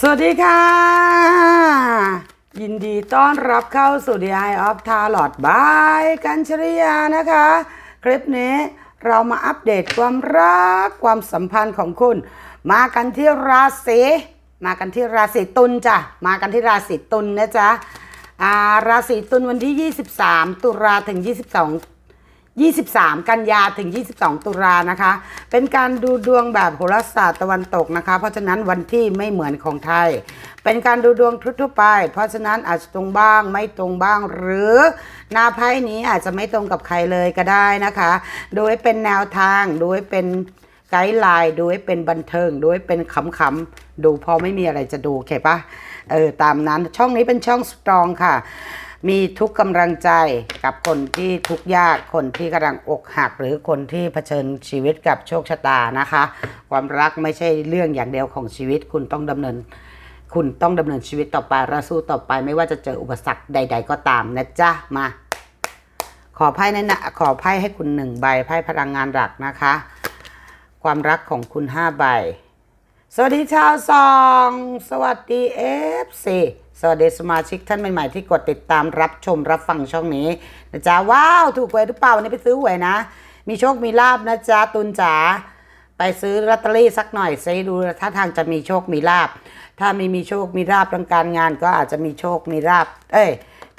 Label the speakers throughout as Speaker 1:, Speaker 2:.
Speaker 1: สวัสดีค่ะ ยินดีต้อนรับเข้าสู่ The Eye of Tarot by กัญชริยานะคะ คลิปนี้เรามาอัปเดตความรักความสัมพันธ์ของคุณ มากันที่ราศีมากันที่ราศีตุลจ้ะมากันที่ราศีตุลนะจ๊ะาราศีตุลวันที่ 23 ตุลาถึง 22 23 กันยาถึง 22 ตุลานะคะ เป็นการดูดวงแบบโหราศาสตร์ตะวันตกนะคะ เพราะฉะนั้นวันที่ไม่เหมือนของไทย เป็นการดูดวงทั่วไป เพราะฉะนั้นอาจจะตรงบ้างไม่ตรงบ้าง หรือหน้าไพ่นี้อาจจะไม่ตรงกับใครเลยก็ได้นะคะ โดยเป็นแนวทาง โดยเป็นไกด์ไลน์ โดยเป็นบันเทิง โดยเป็นขำๆ ดูพอไม่มีอะไรจะดูโอเคปะเออตามนั้นช่องนี้เป็นช่องสตรองค่ะ มีทุกกำลังใจกับคนที่ทุกยากคนที่กำลังอกหัก หรือคนที่เผชิญชีวิตกับโชคชะตานะคะ ความรักไม่ใช่เรื่องอย่างเดียวของชีวิตคุณต้องดำเนิน คุณต้องดำเนินชีวิตต่อไปและสู้ต่อไป ไม่ว่าจะเจออุปสรรคใด ๆ ก็ตามนะจ๊ะมา ขอไพ่นั่นนะขอไพ่ให้คุณหนึ่งใบไพ่พลังงานหลักนะคะ ความรักของคุณห้าใบ สวัสดีชาวซอง สวัสดีเอฟซี สวัสดีสมาชิกท่านใหม่ๆที่กดติดตามรับชมรับฟังช่องนี้นะจ๊ะว้าวถูกหวยหรือเปล่าวันนี้ไปซื้อหวยนะ มีโชคมีลาบนะจ๊ะตุนจ๋าไปซื้อลอตเตอรี่สักหน่อยซิดูถ้าทางจะมีโชคมีลาบถ้าไม่มีโชคมีลาบทางการงานก็อาจจะมีโชคมีลาบเอ้ย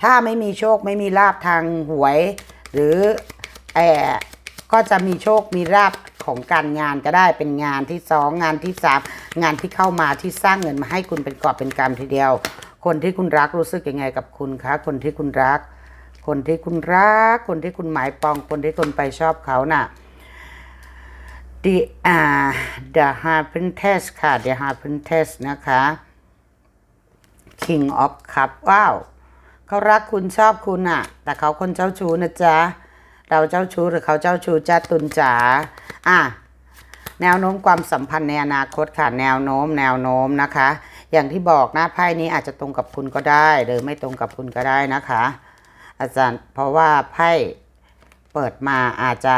Speaker 1: ถ้าไม่มีโชคไม่มีลาบทางหวย หรือแออก็จะมีโชคมีราบของการงานก็ได้เป็นงานที่สองงานที่สามงานที่เข้ามาที่สร้างเงินมาให้คุณเป็นกอบเป็นกำทีเดียว คนที่คุณรักรู้สึกยังไงกับคุณคะ คนที่คุณรัก คนที่คุณรัก คนที่คุณหมายปอง คนที่คุณไปชอบเขาน่ะ The อ่า The High Princess ค่ะ The High Princess นะคะ King of Cup ว้าวเขารักคุณชอบคุณอะแต่เขาคนเจ้าชู้นะจ๊ะ เราเจ้าชู้หรือเขาเจ้าชู้จ้าตุนจ๋าอะแนวโน้มความสัมพันธ์ในอนาคตค่ะ แนวโน้ม แนวโน้มนะคะ อย่างที่บอกนะไพ่นี้อาจจะตรงกับคุณก็ได้ หรือไม่ตรงกับคุณก็ได้นะคะ อาจารย์เพราะว่าไพ่เปิดมาอาจจะ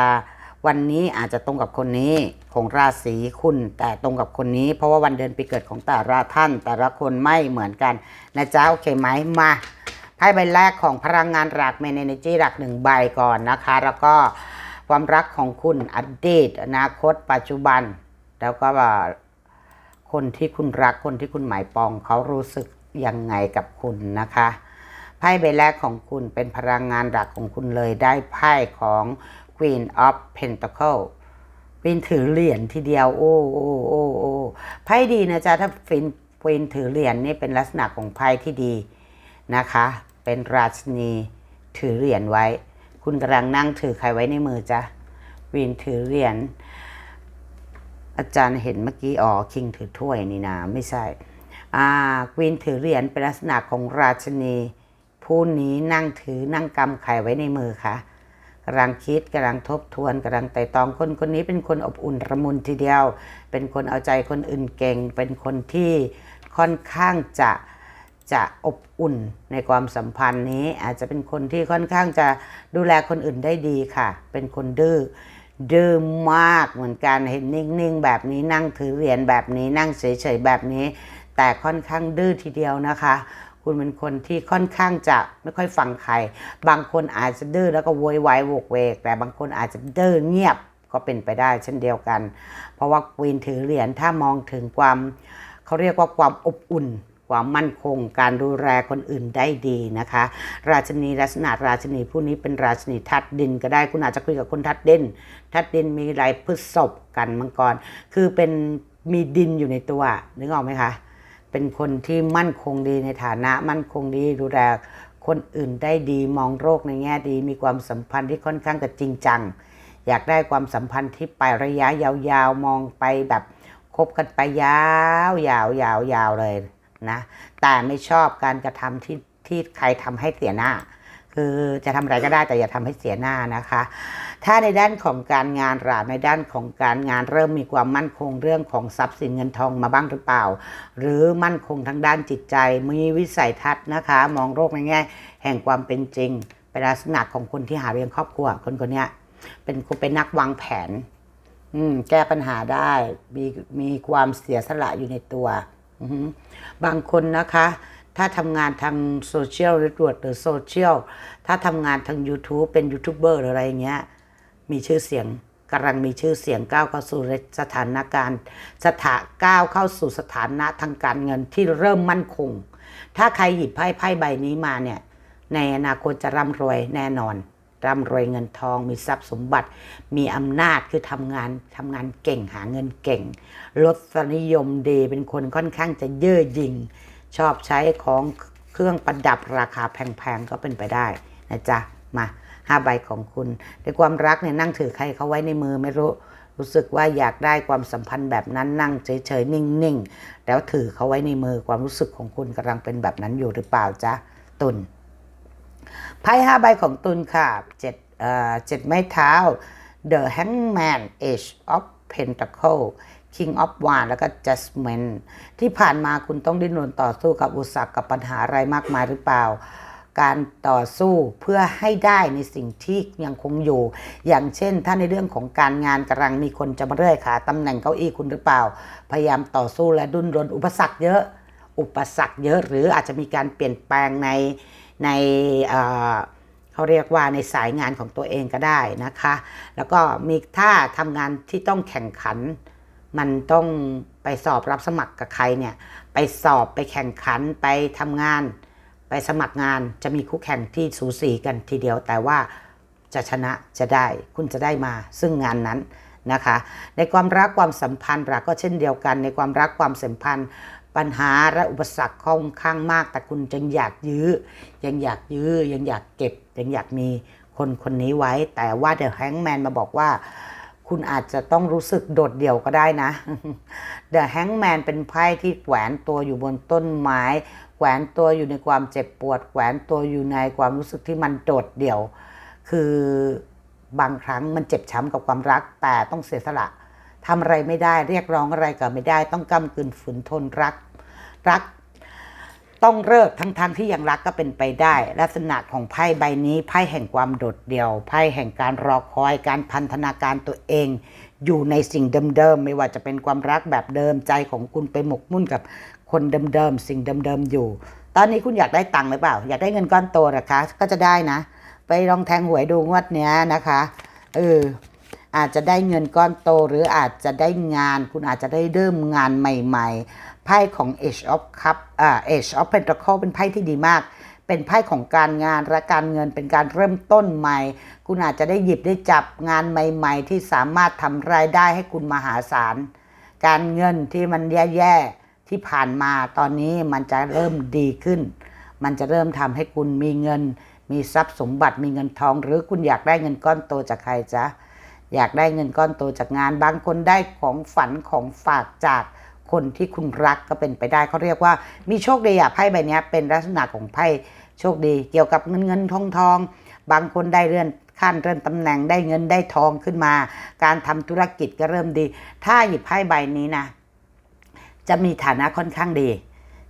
Speaker 1: วันนี้อาจจะตรงกับคนนี้ของราศีคุณ แต่ตรงกับคนนี้ เพราะว่าวันเดือนปีเกิดของแต่ละท่าน แต่ละคนไม่เหมือนกันนะจ๊ะโอเคไหมมาไพ่ใบแรกของพลังงานหลักเมนเนจีหลักหนึ่งใบก่อนนะคะ แล้วก็ความรักของคุณอดีตอนาคต ปัจจุบัน แล้วก็ คนที่คุณรักคนที่คุณหมายปองเขารู้สึกยังไงกับคุณนะคะไพ่ใบแรกของคุณเป็นพลังงานหลักของคุณเลยได้ไพ่ของ Queen of Pentacle ฟินถือเหรียญทีเดียว โอ้โอ้โอ้โอ้ไพ่ดีนะจ๊ะถ้าฟินฟินถือเหรียญนี่เป็นลักษณะของไพ่ที่ดีนะคะ เป็นราชนีถือเหรียญไว้ คุณกำลังนั่งถือใครไว้ในมือจ๊ะวินถือเหรียญ อาจารย์เห็นเมื่อกี้อ๋อคิงถือถ้วยนี่นะไม่ใช่ อ่าควีนถือเหรียญเป็นลักษณะของราชนีผู้นี้นั่งถือนั่งกำไข่ไว้ในมือค่ะกำลังคิดกำลังทบทวนกำลังไต่ตองคนคนนี้เป็นคนอบอุ่นระมุนทีเดียว เป็นคนเอาใจคนอื่นเก่ง เป็นคนที่ค่อนข้างจะจะอบอุ่นในความสัมพันธ์นี้ อาจจะเป็นคนที่ค่อนข้างจะดูแลคนอื่นได้ดีค่ะ เป็นคนดื้อ ดื้อมากเหมือนกันเห็นนิ่งๆ แบบนี้นั่งถือเหรียญแบบนี้นั่งเฉยๆแบบนี้ แต่ค่อนข้างดื้อทีเดียวนะคะ คุณเป็นคนที่ค่อนข้างจะไม่ค่อยฟังใคร บางคนอาจจะดื้อแล้วก็โวยวายโวกเวก แต่บางคนอาจจะดื้อเงียบก็เป็นไปได้เช่นเดียวกัน เพราะว่าควีนถือเหรียญถ้ามองถึงความเขาเรียกว่าความอบอุ่น ความมั่นคง การดูแลคนอื่นได้ดีนะคะ ราชนีลักษณะราชนีผู้นี้เป็นราชนีทัดดินก็ได้คุณอาจจะคุยกับคนทัดดิน ทัดดินมีลายพฤษภกันมังกร คือเป็นมีดินอยู่ในตัวนึกออกไหมคะเป็นคนที่มั่นคงดีในฐานะมั่นคงดีดูแลคนอื่นได้ดีมองโรคในแง่ดี มีความสัมพันธ์ที่ค่อนข้างจะจริงจัง อยากได้ความสัมพันธ์ที่ไประยะยาวๆมองไปแบบคบกันไปยาวยาวยาวยาวเลย นะแต่ไม่ชอบการกระทำที่ที่ใครทำให้เสียหน้า คือจะทำอะไรก็ได้แต่อย่าทำให้เสียหน้านะคะ ถ้าในด้านของการงานหราในด้านของการงานเริ่มมีความมั่นคงเรื่องของทรัพย์สินเงินทองมาบ้างหรือเปล่า หรือมั่นคงทางด้านจิตใจมีวิสัยทัศน์นะคะ มองโลกในแง่แห่งความเป็นจริงเป็นลักษณะของคนที่หาเลี้ยงครอบครัวคนคนนี้เป็นคนเป็นนักวางแผนแก้ปัญหาได้มีมีความเสียสละอยู่ในตัว บางคนนะคะ ถ้าทำงานทางโซเชียลหรือตรวจหรือโซเชียล ถ้าทำงานทาง YouTube เป็นยูทูบเบอร์หรืออะไรเงี้ย มีชื่อเสียงกำลังมีชื่อเสียงก้าวเข้าสู่สถานการณ์สถาก้าวเข้าสู่สถานะทางการเงินที่เริ่มมั่นคง ถ้าใครหยิบไพ่ไพ่ใบนี้มาเนี่ย ในอนาคตจะร่ำรวยแน่นอน ร่ำรวยเงินทอง มีทรัพย์สมบัติ มีอำนาจคือทำงานทำงานเก่งหาเงินเก่งรสนิยมดีเป็นคนค่อนข้างจะเย่อหยิ่งชอบใช้ของเครื่องประดับราคาแพงๆก็เป็นไปได้นะจ๊ะมาห้าใบของคุณ ในความรักเนี่ยนั่งถือใครเขาไว้ในมือไม่รู้รู้สึกว่าอยากได้ความสัมพันธ์แบบนั้นนั่งเฉยๆนิ่งๆ แล้วถือเขาไว้ในมือความรู้สึกของคุณกำลังเป็นแบบนั้นอยู่หรือเปล่าจ๊ะตุน ไพ่ห้าใบของตุนค่ะเจ็ดเอ่อเจ็ดไม้เท้า The Hangman Age of Pentacle King of w a n d แล้วก็ Judgment ที่ผ่านมาคุณต้องดิ้นรนต่อสู้กับอุปสรรคกับปัญหาอะไรมากมายหรือเปล่า การต่อสู้เพื่อให้ได้ในสิ่งที่ยังคงอยู่ อย่างเช่น ถ้าในเรื่องของการงานกำลังมีคนจะมาเรื่อยขาตำแหน่งเก้าอี้คุณหรือเปล่า พยายามต่อสู้และดุนรนอุปสรรคเยอะ อุปสรรคเยอะหรืออาจจะมีการเปลี่ยนแปลงใน ในเเขาเรียกว่าในสายงานของตัวเองก็ได้นะคะ แล้วก็มีถ้าทำงานที่ต้องแข่งขัน มันต้องไปสอบรับสมัครกับใครเนี่ย ไปสอบไปแข่งขันไปทำงาน ไปสมัครงานจะมีคู่แข่งที่สูสีกันทีเดียวแต่ว่าจะชนะจะได้คุณจะได้มาซึ่งงานนั้นนะคะ ในความรักความสัมพันธ์รักก็เช่นเดียวกัน ในความรักความสัมพันธ์ ปัญหาและอุปสรรคค่อนข้างมาก แต่คุณยังอยากยื้อ ยังอยากยื้อ ยังอยากเก็บ ยังอยากมีคนคนนี้ไว้ แต่ว่าเดอะแฮงแมนมาบอกว่า คุณอาจจะต้องรู้สึกโดดเดี่ยวก็ได้นะเดอะแฮงแมนเป็นไพ่ที่แขวนตัวอยู่บนต้นไม้ แขวนตัวอยู่ในความเจ็บปวด แขวนตัวอยู่ในความรู้สึกที่มันโดดเดี่ยว คือบางครั้งมันเจ็บช้ำกับความรัก แต่ต้องเสียสละทำอะไรไม่ได้เรียกร้องอะไรก็ไม่ได้ ต้องกำกึนฝืนทนรัก รัก ต้องเลิกทั้งๆทที่ยังรักก็เป็นไปได้ ลักษณะของไพ่ใบนี้ไพ่แห่งความโดดเดี่ยวไพ่แห่งการรอคอยการพันธนาการตัวเอง อยู่ในสิ่งเดิมๆไม่ว่าจะเป็นความรักแบบเดิมใจของคุณไปหมกมุ่นกับคนเดิมๆสิ่งเดิมๆอยู่ ตอนนี้คุณอยากได้ตังค์หรือเปล่า อยากได้เงินก้อนโตหรอคะ ก็จะได้นะ ไปลองแทงหวยดูงวดเนี้ยนะคะเอออาจจะได้เงินก้อนโตหรืออาจจะได้งาน คุณอาจจะได้เริ่มงานใหม่ ๆ ไพ่ของ Age of Cup อ่า Age of Pentacle เป็นไพ่ที่ดีมาก เป็นไพ่ของการงานและการเงินเป็นการเริ่มต้นใหม่ คุณอาจจะได้หยิบได้จับงานใหม่ ๆ ที่สามารถทำรายได้ให้คุณมหาศาล การเงินที่มันแย่ๆที่ผ่านมาตอนนี้มันจะเริ่มดีขึ้น มันจะเริ่มทำให้คุณมีเงิน มีทรัพย์สมบัติมีเงินทอง หรือคุณอยากได้เงินก้อนโตจากใครจ๊ะอยากได้เงินก้อนโตจากงาน บางคนได้ของฝันของฝากจาก คนที่คุณรักก็เป็นไปได้เขาเรียกว่ามีโชคดีอะไพ่ใบนี้เป็นลักษณะของไพ่โชคดี เกี่ยวกับเงินเงินทองทอง บางคนได้เลื่อนขั้นเลื่อนตำแหน่งได้เงินได้ทองขึ้นมา การทำธุรกิจก็เริ่มดี ถ้าหยิบไพ่ใบนี้นะ จะมีฐานะค่อนข้างดี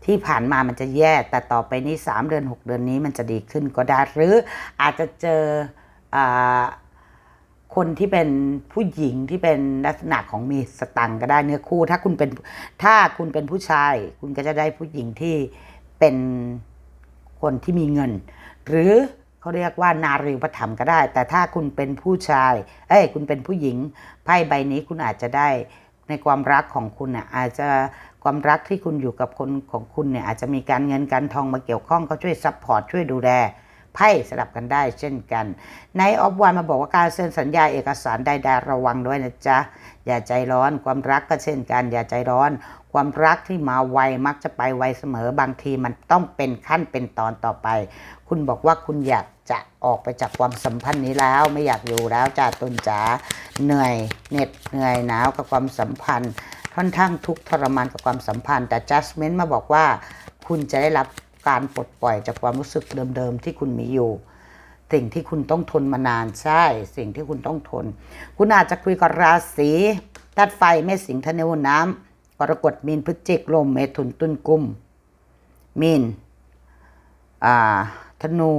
Speaker 1: ที่ผ่านมามันจะแย่แต่ต่อไปนี้ 3 เดือน 6 เดือนนี้มันจะดีขึ้นก็ได้หรืออาจจะเจออ คนที่เป็นผู้หญิงที่เป็นลักษณะของมีสตังค์ก็ได้เนื้อคู่ ถ้าคุณเป็นถ้าคุณเป็นผู้ชาย คุณก็จะได้ผู้หญิงที่เป็นคนที่มีเงิน หรือเขาเรียกว่านารีอุปถัมภ์ก็ได้ แต่ถ้าคุณเป็นผู้ชาย เอ้ย คุณเป็นผู้หญิงไพ่ใบนี้คุณอาจจะได้ในความรักของคุณเนี่ยอาจจะความรักที่คุณอยู่กับคนของคุณเนี่ยอาจจะมีการเงินการทองมาเกี่ยวข้องเขาช่วยซัพพอร์ตช่วยดูแล ไพ่สลับกันได้เช่นกันในออฟวันมาบอกว่าการเซ็นสัญญาเอกสารใดๆระวังด้วยนะจ๊ะ อย่าใจร้อนความรักก็เช่นกัน อย่าใจร้อน ความรักที่มาไวมักจะไปไวเสมอบางทีมันต้องเป็นขั้นเป็นตอนต่อไป คุณบอกว่าคุณอยากจะออกไปจากความสัมพันธ์นี้แล้วไม่อยากอยู่แล้วจ้าตุนจ๋าเหนื่อยเหน็ดเหนื่อยหนาวกับความสัมพันธ์ค่อนข้างทุกข์ทรมานกับความสัมพันธ์แต่ Justment มาบอกว่า คุณจะได้รับ การปลดปล่อยจากความรู้สึกเดิมๆที่คุณมีอยู่ สิ่งที่คุณต้องทนมานานใช่ สิ่งที่คุณต้องทน คุณอาจจะคุยกับราศีธาตุไฟเมษสิงห์ธนูน้ำกรกฎมีนพฤศจิกลมเมถุนตุลกุมมีนอ่าธนู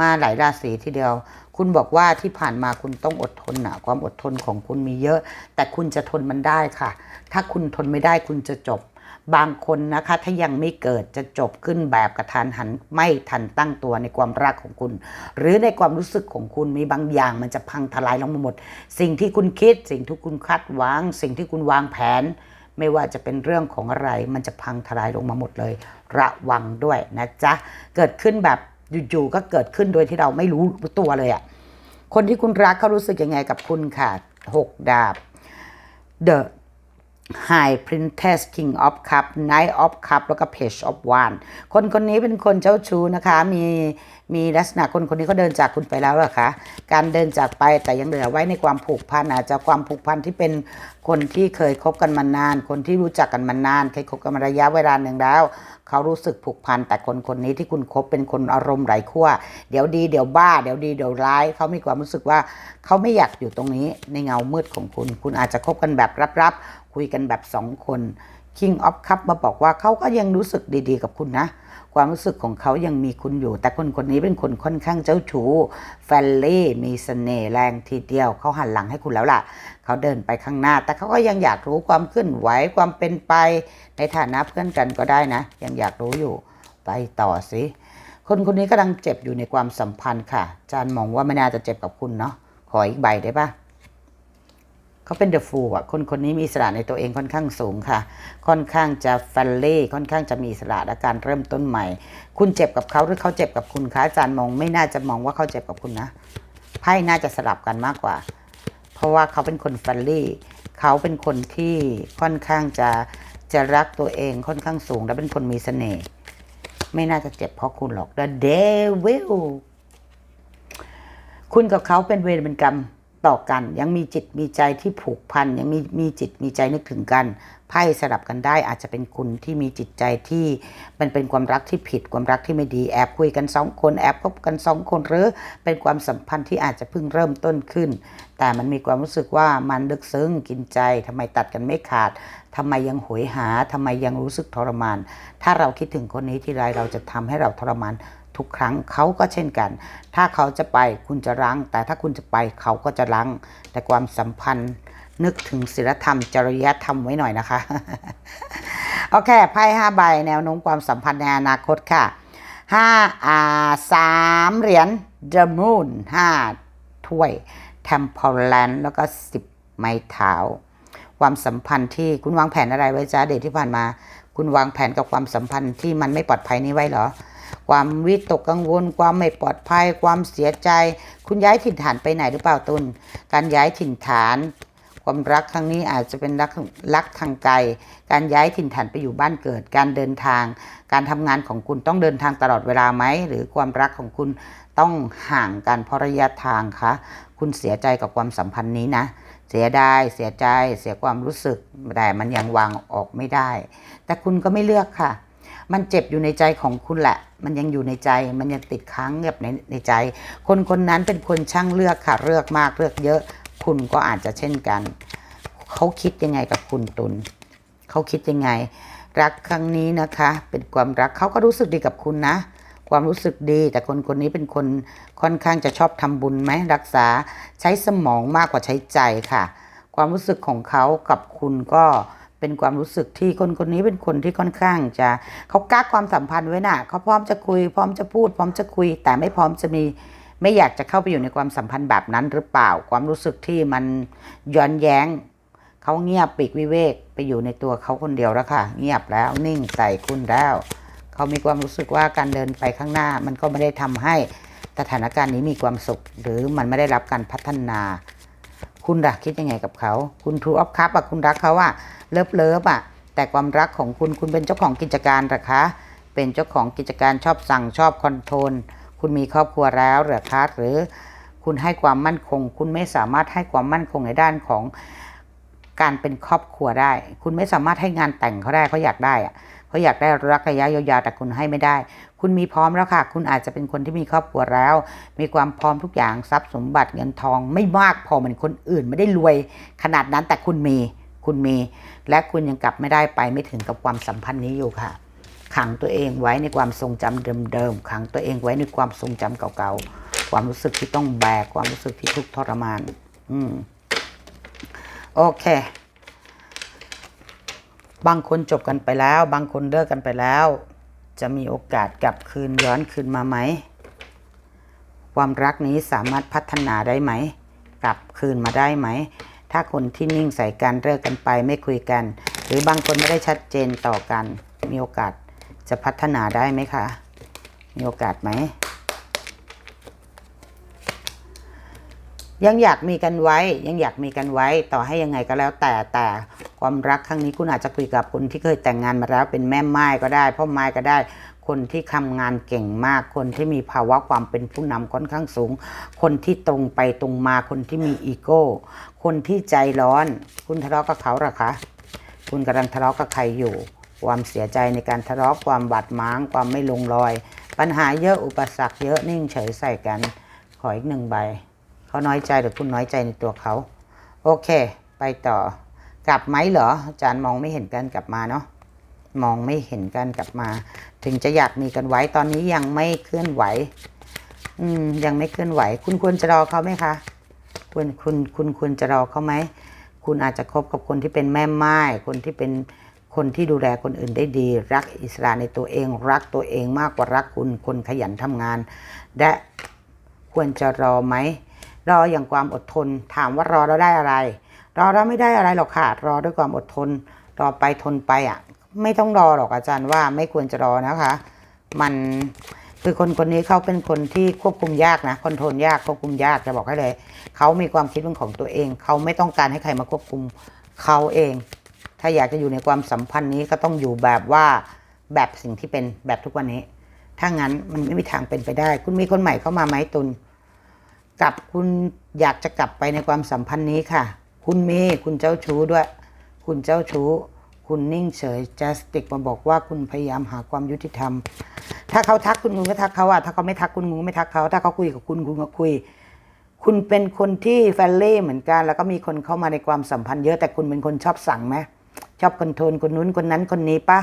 Speaker 1: มาหลายราศีทีเดียว คุณบอกว่าที่ผ่านมาคุณต้องอดทนนะความอดทนของคุณมีเยอะ แต่คุณจะทนมันได้ค่ะ ถ้าคุณทนไม่ได้คุณจะจบ บางคนนะคะถ้ายังไม่เกิดจะจบขึ้นแบบกระทันหันไม่ทันตั้งตัวในความรักของคุณ หรือในความรู้สึกของคุณมีบางอย่างมันจะพังทลายลงมาหมด สิ่งที่คุณคิด สิ่งที่คุณคาดหวัง สิ่งที่คุณวางแผน ไม่ว่าจะเป็นเรื่องของอะไร มันจะพังทลายลงมาหมดเลย ระวังด้วยนะจ๊ะเกิดขึ้นแบบอยู่ๆก็เกิดขึ้นโดยที่เราไม่รู้ตัวเลยอะคนที่คุณรักเขารู้สึกยังไงกับคุณค่ะหกดาบ The High Princess King of Cup Knight of Cup แล้วก็ Page of Wand คนคนนี้เป็นคนเจ้าชู้นะคะ มี มีลักษณะคนคนนี้เขาเดินจากคุณไปแล้วหรอคะ การเดินจากไปแต่ยังเหลือไว้ในความผูกพันอาจจะความผูกพันที่เป็นคนที่เคยคบกันมานาน คนที่รู้จักกันมานาน เคยคบกันมาระยะเวลาหนึ่งแล้ว เขารู้สึกผูกพันแต่คนคนนี้ที่คุณคบเป็นคนอารมณ์ไหลขั้วเดี๋ยวดีเดี๋ยวบ้าเดี๋ยวดีเดี๋ยวร้าย เขามีความรู้สึกว่าเขาไม่อยากอยู่ตรงนี้ในเงามืดของคุณ คุณอาจจะคบกันแบบรับๆคุยกันแบบสองคน King of Cup มาบอกว่าเขาก็ยังรู้สึกดีๆกับคุณนะ ความรู้สึกของเขายังมีคุณอยู่ แต่คนคนนี้เป็นคนค่อนข้างเจ้าชู้แฟลลี่มีเสน่ห์แรงทีเดียวเขาหันหลังให้คุณแล้วล่ะ เขาเดินไปข้างหน้า แต่เขาก็ยังอยากรู้ความเคลื่อนไหวความเป็นไป ในฐานะเพื่อนกันก็ได้นะ ยังอยากรู้อยู่ ไปต่อสิคนคนนี้กำลังเจ็บอยู่ในความสัมพันธ์ค่ะจารย์มองว่าไม่น่าจะเจ็บกับคุณเนาะขออีกใบได้ปะ เขาเป็นเดอะฟูลอะ คนคนนี้มีอิสระในตัวเองค่อนข้างสูงค่ะ ค่อนข้างจะแฟลเล่ค่อนข้างจะมีอิสระและการเริ่มต้นใหม่ คุณเจ็บกับเขาหรือเขาเจ็บกับคุณคะอาจารย์มองไม่น่าจะมองว่าเขาเจ็บกับคุณนะไพ่น่าจะสลับกันมากกว่า เพราะว่าเขาเป็นคนแฟลลี่เขาเป็นคนที่ค่อนข้างจะจะรักตัวเองค่อนข้างสูง และเป็นคนมีเสน่ห์ไม่น่าจะเจ็บเพราะคุณหรอก The Devil คุณกับเขาเป็นเวรเป็นกรรม ต่อกัน ยังมีจิตมีใจที่ผูกพันยังมีมีจิตมีใจนึกถึงกันไพ่สลับกันได้อาจจะเป็นคุณที่มีจิตใจที่มันเป็นความรักที่ผิดความรักที่ไม่ดีแอบคุยกันสองคนแอบคบกันสองคนหรือเป็นความสัมพันธ์ที่อาจจะเพิ่งเริ่มต้นขึ้น แต่มันมีความรู้สึกว่ามันลึกซึ้งกินใจทำไมตัดกันไม่ขาดทำไมยังโหยหาทำไมยังรู้สึกทรมาน ถ้าเราคิดถึงคนนี้ทีไรเราจะทำให้เราทรมาน ทุกครั้งเขาก็เช่นกัน ถ้าเขาจะไปคุณจะรั้ง แต่ถ้าคุณจะไปเขาก็จะรั้ง แต่ความสัมพันธ์นึกถึงศีลธรรม จริยธรรมไว้หน่อยนะคะ โอเค ไพ่ห้าใบแนวโน้มความสัมพันธ์ในอนาคตค่ะห้าอ่าสามเหรียญ The Moon ห้าถ้วย Temperance แล้วก็สิบไม้เท้าความสัมพันธ์ที่คุณวางแผนอะไรไว้จ้าเดทที่ผ่านมา คุณวางแผนกับความสัมพันธ์ที่มันไม่ปลอดภัยนี้ไว้เหรอ ความวิตกกังวล ความไม่ปลอดภัย ความเสียใจ คุณย้ายถิ่นฐานไปไหนหรือเปล่าตุลการย้ายถิ่นฐาน ความรักครั้งนี้อาจจะเป็นรักรักทางไกล การย้ายถิ่นฐานไปอยู่บ้านเกิด การเดินทาง การทำงานของคุณต้องเดินทางตลอดเวลาไหม หรือความรักของคุณต้องห่างกันเพราะระยะทางคะ คุณเสียใจกับความสัมพันธ์นี้นะเสียดายเสียใจ เสียความรู้สึกแต่มันยังวางออกไม่ได้ แต่คุณก็ไม่เลือกค่ะ มันเจ็บอยู่ในใจของคุณแหละ มันยังอยู่ในใจ มันยังติดค้างเงียบในในใจ คนคนนั้นเป็นคนช่างเลือกค่ะ เลือกมากเลือกเยอะ คุณก็อาจจะเช่นกัน เขาคิดยังไงกับคุณตุลเขาคิดยังไง รักครั้งนี้นะคะ เป็นความรักเขาก็รู้สึกดีกับคุณนะ ความรู้สึกดี แต่คนคนนี้เป็นคนค่อนข้างจะชอบทำบุญไหมรักษาใช้สมองมากกว่าใช้ใจค่ะ ความรู้สึกของเขากับคุณก็ เป็นความรู้สึกที่คนคนนี้เป็นคนที่ค่อนข้างจะเขากักความสัมพันธ์ไว้น่ะเขาพร้อมจะคุย พร้อมจะพูด พร้อมจะคุย แต่ไม่พร้อมจะมีไม่อยากจะเข้าไปอยู่ในความสัมพันธ์แบบนั้นหรือเปล่า ความรู้สึกที่มันย้อนแย้งเขาเงียบปีกวิเวกไปอยู่ในตัวเขาคนเดียวแล้วค่ะ เงียบแล้วนิ่งใส่คุณแล้วเขามีความรู้สึกว่าการเดินไปข้างหน้า มันก็ไม่ได้ทำให้สถานการณ์นี้มีความสุข หรือมันไม่ได้รับการพัฒนา คุณรักคิดยังไงกับเขา คุณทูออฟคัพอะคุณรักเขาอะ เลิฟเลิฟอะแต่ความรักของคุณคุณเป็นเจ้าของกิจการหรอคะ เป็นเจ้าของกิจการชอบสั่งชอบคอนโทรลคุณมีครอบครัวแล้วหรือคะหรือคุณให้ความมั่นคง คุณไม่สามารถให้ความมั่นคงในด้านของการเป็นครอบครัวได้ คุณไม่สามารถให้งานแต่งเขาได้เขาอยากได้อะเขาอยากได้รักระยะยาวๆแต่คุณให้ไม่ได้ คุณมีพร้อมแล้วค่ะ คุณอาจจะเป็นคนที่มีครอบครัวแล้ว มีความพร้อมทุกอย่างทรัพย์สมบัติเงินทอง ไม่มากพอเหมือนคนอื่น ไม่ได้รวยขนาดนั้นแต่คุณมี คุณมี และคุณยังกลับไม่ได้ไปไม่ถึงกับความสัมพันธ์นี้อยู่ค่ะ ขังตัวเองไว้ในความทรงจำเดิมๆขังตัวเองไว้ในความทรงจำเก่าๆความรู้สึกที่ต้องแบกความรู้สึกที่ทุกข์ทรมาน อืมโอเค บางคนจบกันไปแล้ว บางคนเลิกกันไปแล้ว จะมีโอกาสกลับคืนย้อนคืนมาไหม ความรักนี้สามารถพัฒนาได้ไหม กลับคืนมาได้ไหม ถ้าคนที่นิ่งใส่กันเลิกกันไปไม่คุยกัน หรือบางคนไม่ได้ชัดเจนต่อกัน มีโอกาสจะพัฒนาได้ไหมคะ มีโอกาสไหม ยังอยากมีกันไว้ ยังอยากมีกันไว้ต่อให้ยังไงก็แล้วแต่แต่ความรักครั้งนี้คุณอาจจะคุยกับคนที่เคยแต่งงานมาแล้วเป็นแม่ไม้ก็ได้พ่อไม้ก็ได้ คนที่ทำงานเก่งมาก คนที่มีภาวะความเป็นผู้นำค่อนข้างสูง คนที่ตรงไปตรงมาคนที่มีอีโก้ คนที่ใจร้อน คุณทะเลาะกับเขาหรอคะ คุณกำลังทะเลาะกับใครอยู่ ความเสียใจในการทะเลาะความบาดหมาง ความไม่ลงรอย ปัญหาเยอะอุปสรรคเยอะนิ่งเฉยใส่กัน ขออีกหนึ่งใบ เขาน้อยใจหรือคุณน้อยใจในตัวเขา โอเค ไปต่อกลับไหมเหรออาจารย์มองไม่เห็นกันกลับมาเนาะ มองไม่เห็นกันกลับมา ถึงจะอยากมีกันไว้ตอนนี้ยังไม่เคลื่อนไหว อืม ยังไม่เคลื่อนไหว คุณควรจะรอเขาไหมคะคุณคุณคุณควรจะรอเขาไหมคุณอาจจะคบกับคนที่เป็นแม่ไม้คนที่เป็นคนที่ดูแลคนอื่นได้ดี รักอิสระในตัวเอง รักตัวเองมากกว่ารักคุณคนขยันทำงาน และควรจะรอไหมรออย่างความอดทน ถามว่ารอแล้วได้อะไร รอแล้วไม่ได้อะไรหรอกค่ะรอด้วยความอดทน รอไปทนไปอะ ไม่ต้องรอหรอกอาจารย์ว่าไม่ควรจะรอนะคะ มันคือคนคนนี้เขาเป็นคนที่ควบคุมยากนะคอนโทรลยากควบคุมยากจะบอกให้เลยเขามีความคิดเป็นของตัวเอง เขาไม่ต้องการให้ใครมาควบคุมเขาเอง ถ้าอยากจะอยู่ในความสัมพันธ์นี้ก็ต้องอยู่แบบว่าแบบสิ่งที่เป็นแบบทุกวันนี้ ถ้างั้นมันไม่มีทางเป็นไปได้ คุณมีคนใหม่เข้ามาไหมตุลกลับคุณอยากจะกลับไปในความสัมพันธ์นี้ค่ะ คุณมีคุณเจ้าชู้ด้วย คุณเจ้าชู้ คุณนิ่งเฉยจัสติกมาบอกว่าคุณพยายามหาความยุติธรรม ถ้าเขาทักคุณคุณก็ทักเขาอะถ้าเขาไม่ทักคุณคุณก็ไม่ทักเขาถ้าเขาคุยกับคุณคุณก็คุย คุณเป็นคนที่แฟรนลี่เหมือนกัน แล้วก็มีคนเข้ามาในความสัมพันธ์เยอะแต่คุณเป็นคนชอบสั่งไหมชอบคอนโทรลคนนู้นคนนั้นคนนี้ปะ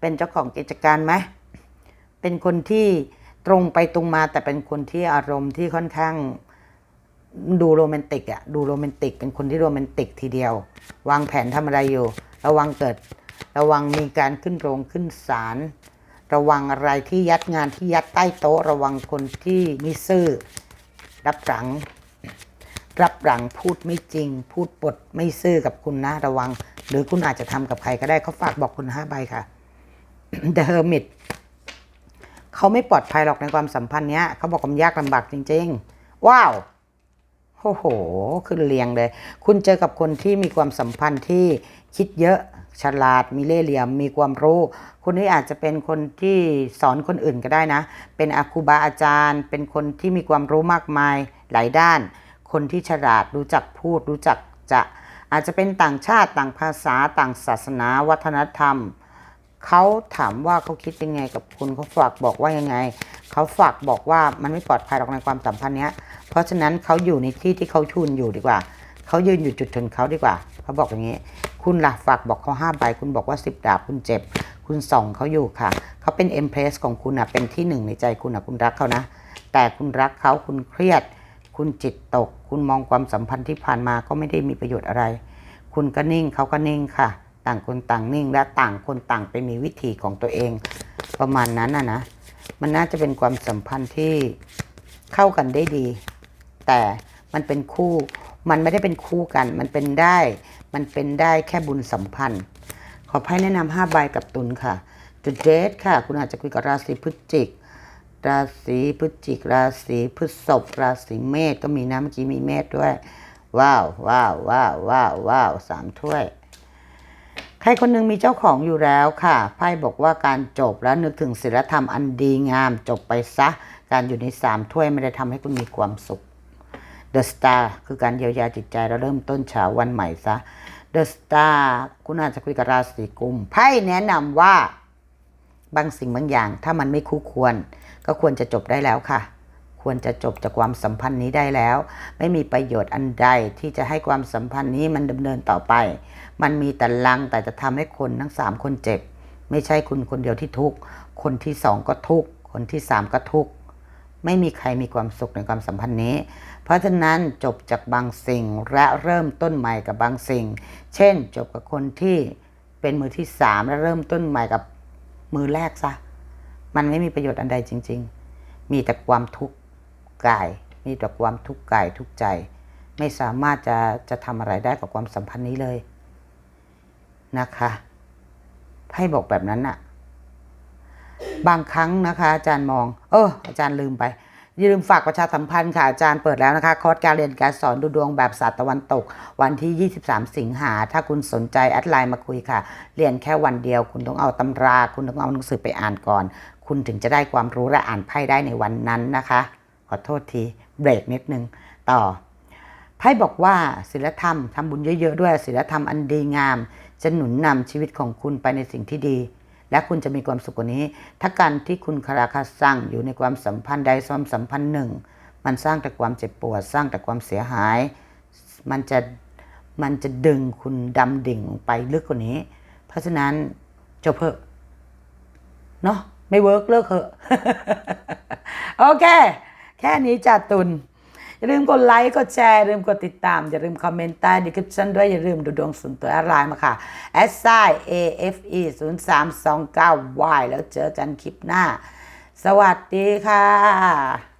Speaker 1: เป็นเจ้าของกิจการไหมเป็นคนที่ตรงไปตรงมาแต่เป็นคนที่อารมณ์ที่ค่อนข้างดูโรแมนติกอะดูโรแมนติกเป็นคนที่โรแมนติกทีเดียว วางแผนทำอะไรอยู่ ระวังเกิด ระวังมีการขึ้นโรงขึ้นศาลระวังอะไรที่ยัดงานที่ยัดใต้โต๊ะ ระวังคนที่มิซื่อรับหลัง รับหลังพูดไม่จริง พูดปดไม่ซื่อกับคุณนะ ระวัง หรือคุณอาจจะทำกับใครก็ได้เขาฝากบอกคุณห้าใบค่ะ The Hermit เขาไม่ปลอดภัยหรอกในความสัมพันธ์เนี้ยเขาบอกมันยากลำบากจริง ๆ ว้าวโอ้โห ขึ้นเรียงเลย คุณเจอกับคนที่มีความสัมพันธ์ที่ คิดเยอะฉลาดมีเล่ห์เหลี่ยมมีความรู้คนนี้อาจจะเป็นคนที่สอนคนอื่นก็ได้นะ เป็นอาคูบาอาจารย์ เป็นคนที่มีความรู้มากมายหลายด้าน คนที่ฉลาดรู้จักพูดรู้จักจะอาจจะเป็นต่างชาติต่างภาษาต่างศาสนา วัฒนธรรมเขาถามว่าเขาคิดยังไงกับคุณเขาฝากบอกว่ายังไงเขาฝากบอกว่ามันไม่ปลอดภัยหรอกในความสัมพันธ์เนี้ย เพราะฉะนั้นเขาอยู่ในที่ที่เขาชุนอยู่ดีกว่าเขายืนอยู่จุดชนเขาดีกว่าเขาบอกอย่างนี้ คุณล่ะฝากบอกเขาห้าใบคุณบอกว่าสิบดาบคุณเจ็บ คุณส่องเขาอยู่ค่ะ เขาเป็นเอ็มเพรสของคุณอะเป็นที่หนึ่งในใจคุณอะคุณรักเขานะ แต่คุณรักเขาคุณเครียด คุณจิตตก คุณมองความสัมพันธ์ที่ผ่านมาก็ไม่ได้มีประโยชน์อะไร คุณก็นิ่งเขาก็นิ่งค่ะ ต่างคนต่างนิ่งและต่างคนต่างไปมีวิธีของตัวเอง ประมาณนั้นนะนะมันน่าจะเป็นความสัมพันธ์ที่เข้ากันได้ดี แต่มันเป็นคู่มันไม่ได้เป็นคู่กัน มันเป็นได้ มันเป็นได้แค่บุญสัมพันธ์ ขอไพ่แนะนำห้าใบกับตุลค่ะจุดเดทค่ะ คุณอาจจะคุยกับราศีพฤศจิก ราศีพฤศจิก ราศีพฤษภราศีเมษก็มีนะเมื่อกี้มีเมษด้วย ว้าวว้าวว้าวว้าวว้าวสามถ้วย ใครคนหนึ่งมีเจ้าของอยู่แล้วค่ะไพ่บอกว่าการจบแล้วนึกถึงศีลธรรมอันดีงาม จบไปซะ การอยู่ในสามถ้วยไม่ได้ทำให้คุณมีความสุข The Star คือการเยียวยาจิตใจเราเริ่มต้นเช้าวันใหม่ซะ The Star คุณอาจจะคุยกับราศีกุมไพ่แนะนำว่าบางสิ่งบางอย่างถ้ามันไม่คู่ควร ก็ควรจะจบได้แล้วค่ะ ควรจะจบจากความสัมพันธ์นี้ได้แล้ว ไม่มีประโยชน์อันใดที่จะให้ความสัมพันธ์นี้มันดำเนินต่อไป มันมีแต่ลังแต่จะทำให้คนทั้งสามคนเจ็บ ไม่ใช่คุณคนเดียวที่ทุกข์คนที่สองก็ทุกข์คนที่สามก็ทุกข์ ไม่มีใครมีความสุขในความสัมพันธ์นี้ เพราะฉะนั้นจบจากบางสิ่งและเริ่มต้นใหม่กับบางสิ่ง เช่น จบกับคนที่เป็นมือที่สามแล้วเริ่มต้นใหม่กับมือแรกซะ มันไม่มีประโยชน์อันใดจริง ๆ มีแต่ความทุกข์กาย มีแต่ความทุกข์กายทุกข์ใจ ไม่สามารถจะจะทำอะไรได้กับความสัมพันธ์นี้เลยนะคะไพ่บอกแบบนั้นน่ะ บางครั้งนะคะ อาจารย์มอง เอออาจารย์ลืมไปอย่าลืมฝากประชาสัมพันธ์ค่ะอาจารย์เปิดแล้วนะคะ คอร์สการเรียนการสอนดูดวงแบบศาสตร์ตะวันตก วันที่ 23 สิงหา ถ้าคุณสนใจแอดไลน์มาคุยค่ะ เรียนแค่วันเดียว คุณต้องเอาตำรา คุณต้องเอาหนังสือไปอ่านก่อน คุณถึงจะได้ความรู้และอ่านไพ่ได้ในวันนั้นนะคะ ขอโทษทีเบรกนิดนึง ต่อไพ่บอกว่าศีลธรรมทำบุญเยอะๆด้วยศีลธรรมอันดีงาม จะหนุนนำชีวิตของคุณไปในสิ่งที่ดี และคุณจะมีความสุขกว่านี้ ถ้าการที่คุณคาราคาซังอยู่ในความสัมพันธ์ใดความสัมพันธ์หนึ่ง มันสร้างแต่ความเจ็บปวด สร้างแต่ความเสียหาย มันจะมันจะดึงคุณดำดิ่งไปลึกกว่านี้ เพราะฉะนั้นจบเพอะเนาะไม่เวิร์กเลิกเหอะ โอเค แค่นี้จัดตุน อย่าลืมกดไลค์กดแชร์อย่าลืมกดติดตาม อย่าลืมคอมเมนต์ใต้ดีคริปชั่นด้วยอย่าลืมดูดวงส่วนตัวอะไลน์มาค่ะ s i a f e 0 3 2 9 y แล้วเจอกันคลิปหน้า สวัสดีค่ะ